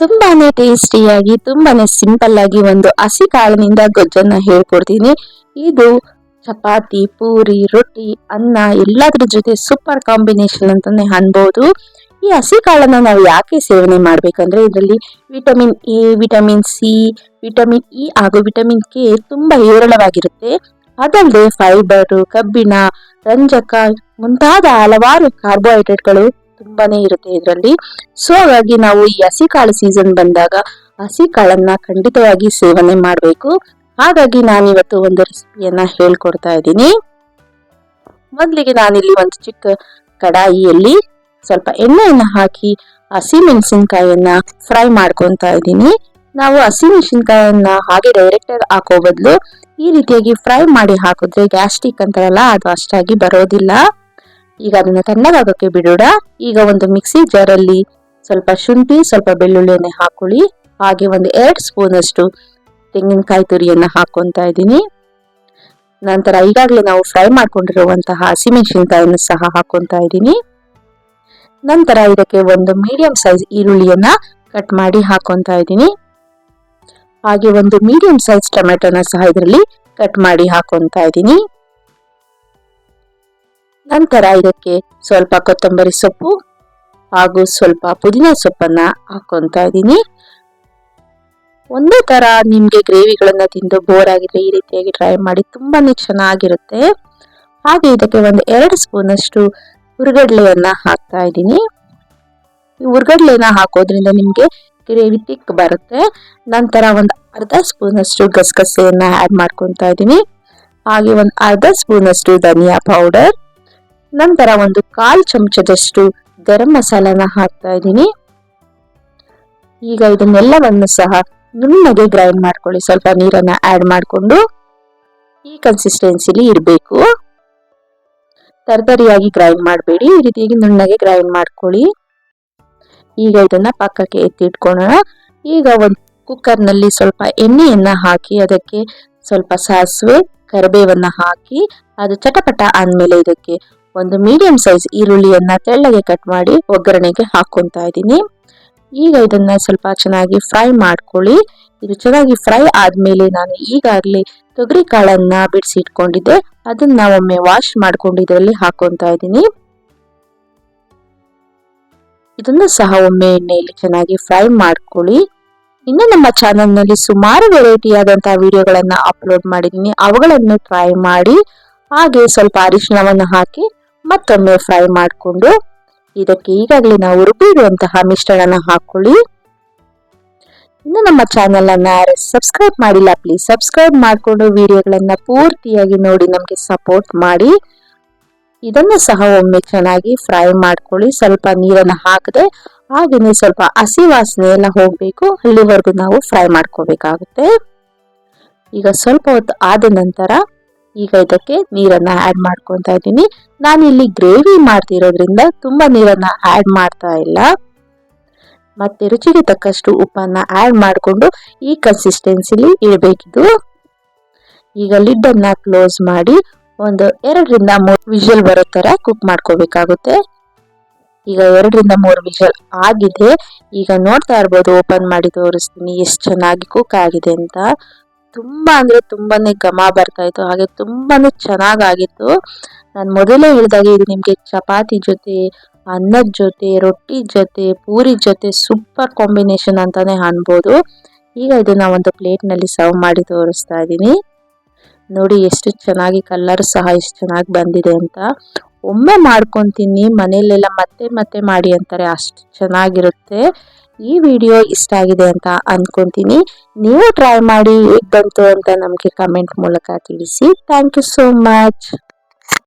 ತುಂಬಾನೇ ಟೇಸ್ಟಿಯಾಗಿ ತುಂಬಾನೇ ಸಿಂಪಲ್ ಆಗಿ ಒಂದು ಹಸಿ ಕಾಳಿನಿಂದ ಗೊಜ್ಜನ್ನ ಹೇಳ್ಕೊಡ್ತೀನಿ. ಇದು ಚಪಾತಿ, ಪೂರಿ, ರೊಟ್ಟಿ, ಅನ್ನ ಎಲ್ಲದ್ರ ಜೊತೆ ಸೂಪರ್ ಕಾಂಬಿನೇಷನ್ ಅಂತಾನೆ ಅನ್ಬೋದು. ಈ ಹಸಿ ಕಾಳನ್ನ ನಾವು ಯಾಕೆ ಸೇವನೆ ಮಾಡಬೇಕಂದ್ರೆ ಇದರಲ್ಲಿ vitamin A vitamin C vitamin E ಹಾಗೂ ವಿಟಮಿನ್ ಕೆ ತುಂಬಾ ಹೇರಳವಾಗಿರುತ್ತೆ. ಅದಲ್ಲದೆ ಫೈಬರ್ ಕಬ್ಬಿಣ, ರಂಜಕ ಮುಂತಾದ ಹಲವಾರು ಕಾರ್ಬೋಹೈಡ್ರೇಟ್ಗಳು ತುಂಬಾನೇ ಇರುತ್ತೆ ಇದರಲ್ಲಿ. ಸೊ ಹಾಗಾಗಿ ನಾವು ಈ ಹಸಿ ಕಾಳು ಸೀಸನ್ ಬಂದಾಗ ಹಸಿ ಕಾಳನ್ನ ಖಂಡಿತವಾಗಿ ಸೇವನೆ ಮಾಡಬೇಕು. ಹಾಗಾಗಿ ನಾನಿವತ್ತು ಒಂದು ರೆಸಿಪಿಯನ್ನ ಹೇಳ್ಕೊಡ್ತಾ ಇದ್ದೀನಿ. ಮೊದಲಿಗೆ ನಾನಿಲ್ಲಿ ಒಂದು ಚಿಕ್ಕ ಕಡಾಯಿಯಲ್ಲಿ ಸ್ವಲ್ಪ ಎಣ್ಣೆಯನ್ನು ಹಾಕಿ ಹಸಿ ಮೆಣಸಿನ್ಕಾಯನ್ನ ಫ್ರೈ ಮಾಡ್ಕೊತಾ ಇದ್ದೀನಿ. ನಾವು ಹಸಿ ಮೆಣಸಿನ್ಕಾಯನ್ನ ಹಾಗೆ ಡೈರೆಕ್ಟ್ ಆಗಿ ಹಾಕೋ ಬದಲು ಈ ರೀತಿಯಾಗಿ ಫ್ರೈ ಮಾಡಿ ಹಾಕಿದ್ರೆ ಗ್ಯಾಸ್ಟ್ರಿಕ್ ಅಂತಾರಲ್ಲ, ಅದು ಅಷ್ಟಾಗಿ ಬರೋದಿಲ್ಲ. ಈಗ ಅದನ್ನ ತಣ್ಣಗಾಗಕ್ಕೆ ಬಿಡೋಣ. ಈಗ ಒಂದು ಮಿಕ್ಸಿ ಜಾರಲ್ಲಿ ಸ್ವಲ್ಪ ಶುಂಠಿ, ಸ್ವಲ್ಪ ಬೆಳ್ಳುಳ್ಳಿಯನ್ನು ಹಾಕೊಳ್ಳಿ. ಹಾಗೆ ಒಂದು ಎರಡು ಸ್ಪೂನ್ ಅಷ್ಟು ತೆಂಗಿನಕಾಯಿ ತುರಿಯನ್ನ ಹಾಕೊಂತ ಇದ್ದೀನಿ. ನಂತರ ಈಗಾಗಲೇ ನಾವು ಫ್ರೈ ಮಾಡ್ಕೊಂಡಿರುವಂತಹ ಹಸಿಮೆಣಸಿನಕಾಯನ್ನು ಸಹ ಹಾಕೊಂತ ಇದ್ದೀನಿ. ನಂತರ ಇದಕ್ಕೆ ಒಂದು ಮೀಡಿಯಂ ಸೈಜ್ ಈರುಳ್ಳಿಯನ್ನ ಕಟ್ ಮಾಡಿ ಹಾಕೊಂತ ಇದ್ದೀನಿ. ಹಾಗೆ ಒಂದು ಮೀಡಿಯಂ ಸೈಜ್ ಟೊಮೆಟೊನ ಸಹ ಇದರಲ್ಲಿ ಕಟ್ ಮಾಡಿ ಹಾಕೊಂತ ಇದ್ದೀನಿ. ನಂತರ ಇದಕ್ಕೆ ಸ್ವಲ್ಪ ಕೊತ್ತಂಬರಿ ಸೊಪ್ಪು ಹಾಗೂ ಸ್ವಲ್ಪ ಪುದೀನ ಸೊಪ್ಪನ್ನ ಹಾಕೊಂತ ಇದ್ದೀನಿ. ಒಂದೇ ತರ ನಿಮ್ಗೆ ಗ್ರೇವಿಗಳನ್ನ ತಿಂದು ಬೋರ್ ಆಗಿದ್ರೆ ಈ ರೀತಿಯಾಗಿ ಟ್ರೈ ಮಾಡಿ ತುಂಬಾನೇ ಚೆನ್ನಾಗಿರುತ್ತೆ. ಹಾಗೆ ಇದಕ್ಕೆ ಒಂದು ಎರಡು ಸ್ಪೂನ್ ಅಷ್ಟು ಹುರ್ಗಡ್ಲೆಯನ್ನ ಹಾಕ್ತಾ ಇದ್ದೀನಿ. ಈ ಹುರ್ಗಡ್ಲೆನ ಹಾಕೋದ್ರಿಂದ ನಿಮ್ಗೆ ಗ್ರೇವಿ ತಿಕ್ ಬರುತ್ತೆ. ನಂತರ ಒಂದು ಅರ್ಧ ಸ್ಪೂನ್ ಅಷ್ಟು ಗಸಗಸೆಯನ್ನ ಆಡ್ ಮಾಡ್ಕೊತಾ ಇದ್ದೀನಿ. ಹಾಗೆ ಒಂದು ಅರ್ಧ ಸ್ಪೂನ್ ಅಷ್ಟು ಧನಿಯಾ ಪೌಡರ್ ನಂತರ ಒಂದು ಕಾಲು ಚಮಚದಷ್ಟು ಗರಂ ಮಸಾಲಾನ ಹಾಕ್ತಾ ಇದ್ದೀನಿ. ಈಗ ಇದನ್ನೆಲ್ಲವನ್ನು ಸಹ ನುಣ್ಣಗೆ ಗ್ರೈಂಡ್ ಮಾಡ್ಕೊಳ್ಳಿ. ಸ್ವಲ್ಪ ನೀರನ್ನ ಆಡ್ ಮಾಡಿಕೊಂಡು ಈ ಕನ್ಸಿಸ್ಟೆನ್ಸಿಲಿ ಇರಬೇಕು. ತರತರಿಯಾಗಿ ಗ್ರೈಂಡ್ ಮಾಡಬೇಡಿ. ಈ ರೀತಿಯಾಗಿ ನುಣ್ಣಗೆ ಗ್ರೈಂಡ್ ಮಾಡ್ಕೊಳ್ಳಿ. ಈಗ ಇದನ್ನ ಪಕ್ಕಕ್ಕೆ ಎತ್ತಿಟ್ಕೊಳ್ಳೋಣ. ಈಗ ಒಂದು ಕುಕ್ಕರ್ನಲ್ಲಿ ಸ್ವಲ್ಪ ಎಣ್ಣೆಯನ್ನ ಹಾಕಿ, ಅದಕ್ಕೆ ಸ್ವಲ್ಪ ಸಾಸಿವೆ, ಕರಿಬೇವನ್ನ ಹಾಕಿ, ಅದು ಚಟಪಟ ಆದ್ಮೇಲೆ ಇದಕ್ಕೆ ಒಂದು ಮೀಡಿಯಂ ಸೈಜ್ ಈರುಳ್ಳಿಯನ್ನ ತೆಳ್ಳಗೆ ಕಟ್ ಮಾಡಿ ಒಗ್ಗರಣೆಗೆ ಹಾಕೊಂತ ಇದ್ದೀನಿ. ಈಗ ಇದನ್ನ ಸ್ವಲ್ಪ ಚೆನ್ನಾಗಿ ಫ್ರೈ ಮಾಡ್ಕೊಳ್ಳಿ. ಇದು ಚೆನ್ನಾಗಿ ಫ್ರೈ ಆದ್ಮೇಲೆ ನಾನು ಈಗಾಗಲೇ ತೊಗರಿ ಕಾಳನ್ನ ಬಿಡಿಸಿ ಇಟ್ಕೊಂಡಿದ್ದೆ ಅದನ್ನ ಒಮ್ಮೆ ವಾಶ್ ಮಾಡ್ಕೊಂಡು ಇದರಲ್ಲಿ ಹಾಕೊಂತ ಇದ್ದೀನಿ. ಇದನ್ನು ಸಹ ಒಮ್ಮೆ ಎಣ್ಣೆಯಲ್ಲಿ ಚೆನ್ನಾಗಿ ಫ್ರೈ ಮಾಡ್ಕೊಳ್ಳಿ. ಇನ್ನು ನಮ್ಮ ಚಾನೆಲ್ನಲ್ಲಿ ಸುಮಾರು ವೆರೈಟಿ ಆದಂತಹ ವಿಡಿಯೋಗಳನ್ನ ಅಪ್ಲೋಡ್ ಮಾಡಿದ್ದೀನಿ. ಅವುಗಳನ್ನು ಟ್ರೈ ಮಾಡಿ, ಹಾಗೆ ಸ್ವಲ್ಪ ಅರಿಶಿಣವನ್ನು ಹಾಕಿ ಮತ್ತೊಮ್ಮೆ ಫ್ರೈ ಮಾಡಿಕೊಂಡು ಇದಕ್ಕೆ ಈಗಾಗಲೇ ನಾವು ರುಬ್ಬಿರುವಂತಹ ಮಿಶ್ರಣನ ಹಾಕೊಳ್ಳಿ. ಇನ್ನು ನಮ್ಮ ಚಾನೆಲ್ ಅನ್ನ ಸಬ್ಸ್ಕ್ರೈಬ್ ಮಾಡಿಲ್ಲ ಪ್ಲೀಸ್ ಸಬ್ಸ್ಕ್ರೈಬ್ ಮಾಡಿಕೊಂಡು ವಿಡಿಯೋಗಳನ್ನ ಪೂರ್ತಿಯಾಗಿ ನೋಡಿ, ನಮಗೆ ಸಪೋರ್ಟ್ ಮಾಡಿ. ಇದನ್ನು ಸಹ ಒಮ್ಮೆ ಚೆನ್ನಾಗಿ ಫ್ರೈ ಮಾಡ್ಕೊಳ್ಳಿ. ಸ್ವಲ್ಪ ನೀರನ್ನ ಹಾಕದೆ ಹಾಗೆಯೇ ಸ್ವಲ್ಪ ಹಸಿ ವಾಸನೆ ಎಲ್ಲ ಹೋಗ್ಬೇಕು. ಅಲ್ಲಿವರೆಗೂ ನಾವು ಫ್ರೈ ಮಾಡ್ಕೋಬೇಕಾಗುತ್ತೆ. ಈಗ ಸ್ವಲ್ಪ ಹೊತ್ತು ಆದ ನಂತರ ಈಗ ಇದಕ್ಕೆ ನೀರನ್ನ ಆಡ್ ಮಾಡ್ಕೊತಾ ಇದ್ದೀನಿ. ನಾನು ಇಲ್ಲಿ ಗ್ರೇವಿ ಮಾಡ್ತಿರೋದ್ರಿಂದ ತುಂಬಾ ನೀರನ್ನ ಆಡ್ ಮಾಡ್ತಾ ಇಲ್ಲ. ಮತ್ತೆ ರುಚಿಗೆ ತಕ್ಕಷ್ಟು ಉಪ್ಪನ್ನ ಆಡ್ ಮಾಡಿಕೊಂಡು ಈ ಕನ್ಸಿಸ್ಟೆನ್ಸಿಲಿ ಇಡಬೇಕಿದು. ಈಗ ಲಿಡ್ ಅನ್ನ ಕ್ಲೋಸ್ ಮಾಡಿ ಒಂದು ಎರಡರಿಂದ ಮೂರು ವಿಷಲ್ ಬರೋ ತರ ಕುಕ್ ಮಾಡ್ಕೋಬೇಕಾಗುತ್ತೆ. ಈಗ ಎರಡರಿಂದ ಮೂರು ವಿಷಲ್ ಆಗಿದೆ. ಈಗ ನೋಡ್ತಾ ಇರ್ಬೋದು ಓಪನ್ ಮಾಡಿ ತೋರಿಸ್ತೀನಿ, ಎಷ್ಟು ಚೆನ್ನಾಗಿ ಕುಕ್ ಆಗಿದೆ ಅಂತ. ತುಂಬಾ ಅಂದ್ರೆ ತುಂಬಾನೇ ಘಮ ಬರ್ತಾ ಇತ್ತು ಹಾಗೆ ತುಂಬಾನೇ ಚೆನ್ನಾಗಾಗಿತ್ತು. ನಾನು ಮೊದಲೇ ಹೇಳಿದಾಗೆ ಇದು ನಿಮಗೆ ಚಪಾತಿ ಜೊತೆ, ಅನ್ನದ ಜೊತೆ, ರೊಟ್ಟಿ ಜೊತೆ, ಪೂರಿ ಜೊತೆ ಸೂಪರ್ ಕಾಂಬಿನೇಷನ್ ಅಂತಾನೆ ಅನ್ಬೋದು. ಈಗ ಇದನ್ನ ಒಂದು ಪ್ಲೇಟ್ನಲ್ಲಿ ಸರ್ವ್ ಮಾಡಿ ತೋರಿಸ್ತಾ ಇದ್ದೀನಿ. ನೋಡಿ ಎಷ್ಟು ಚೆನ್ನಾಗಿ ಕಲರ್ ಸಹ ಎಷ್ಟು ಚೆನ್ನಾಗಿ ಬಂದಿದೆ ಅಂತ. ಒಮ್ಮೆ ಮಾಡ್ಕೊತೀನಿ, ಮನೆಯಲ್ಲೆಲ್ಲ ಮತ್ತೆ ಮತ್ತೆ ಮಾಡಿ ಅಂತಾರೆ, ಅಷ್ಟು ಚೆನ್ನಾಗಿರುತ್ತೆ. ಈ ವಿಡಿಯೋ ಇಷ್ಟ ಆಗಿದೆ ಅಂತ ಅನ್ಕೊಂತೀನಿ. ನೀವು ಟ್ರೈ ಮಾಡಿ ಹೇಗೆ ಬಂತು ಅಂತ ನಮಗೆ ಕಮೆಂಟ್ ಮೂಲಕ ತಿಳಿಸಿ. Thank you so much